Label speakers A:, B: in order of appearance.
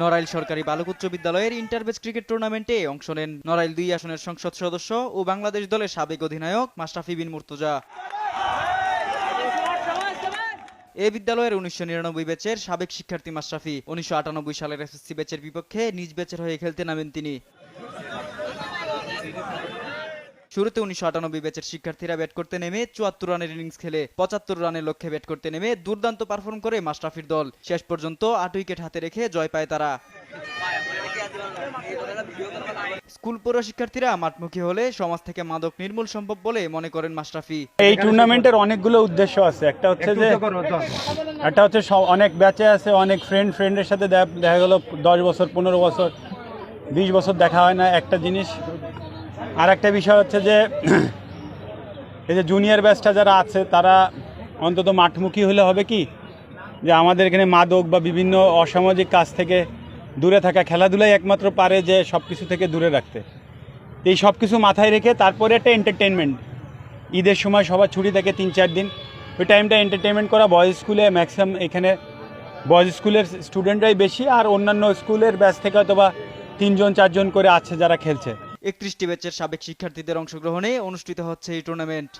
A: নড়াইল সরকারি বালক উচ্চ বিদ্যালয়ের ইন্টারবেজ ক্রিকেট টুর্নামেন্টে অংশ নেন নড়াইল দুই আসনের সংসদ সদস্য ও বাংলাদেশ দলের সাবেক অধিনায়ক মাস্টাফি বিন মুর্তজা। এ বিদ্যালয়ের উনিশশো নিরানব্বই ব্যাচের সাবেক শিক্ষার্থী মাশরাফি, উনিশশো আটানব্বই সালের এসএসসি ব্যাচের বিপক্ষে নিজ ব্যাচের হয়ে খেলতে নামেন তিনি। শুরুতে উনিশশো আটানব্বই ব্যাচের শিক্ষার্থীরা ব্যাট করতে নেমে চুয়াত্তর রানের ইনিংস খেলে পঁচাত্তর রানের লক্ষ্যে ব্যাট করতে নেমে দুর্দান্ত পারফর্ম করে মাশরাফির দল। শেষ পর্যন্ত আট উইকেট হাতে রেখে জয় পায় তারা। স্কুল পৌর শিক্ষার্থীরা মাঠমুখী হলে সমাজ থেকে মাদক নির্মূল সম্ভব বলে মনে করেন মাশরাফি
B: এই টুর্নামেন্টের অনেকগুলো উদ্দেশ্য আছে। একটা হচ্ছে যে একটা হচ্ছে অনেক ব্যাচে আছে অনেক ফ্রেন্ড ফ্রেন্ডের সাথে দেখা গেল দশ বছর পনেরো বছর বিশ বছর দেখা হয় না একটা জিনিস। আর একটা বিষয় হচ্ছে যে, এই যে জুনিয়র ব্যাচটা যারা আছে, তারা অন্তত মাঠমুখী হলে হবে কি? যে আমাদের এখানে মাদক বা বিভিন্ন অসামাজিক কাজ থেকে দূরে থাকা, খেলাধুলাই একমাত্র পারে যে সব কিছু থেকে দূরে রাখতে। এই সব কিছু মাথায় রেখে তারপরে একটা এন্টারটেনমেন্ট ঈদের সময় সবার ছুটি থাকে তিন চার দিন। ওই টাইমটা এন্টারটেনমেন্ট করা বয়েজ স্কুলে ম্যাক্সিমাম এখানে বয়েজ স্কুলের স্টুডেন্টরাই বেশি আর অন্যান্য স্কুলের ব্যাচ থেকে হয়তো বা তিনজন, চারজন করে আছে যারা খেলছে।
A: একত্রিশটি ব্যাচের সাবেক শিক্ষার্থীদের অংশগ্রহণে অনুষ্ঠিত হচ্ছে এই টুর্নামেন্ট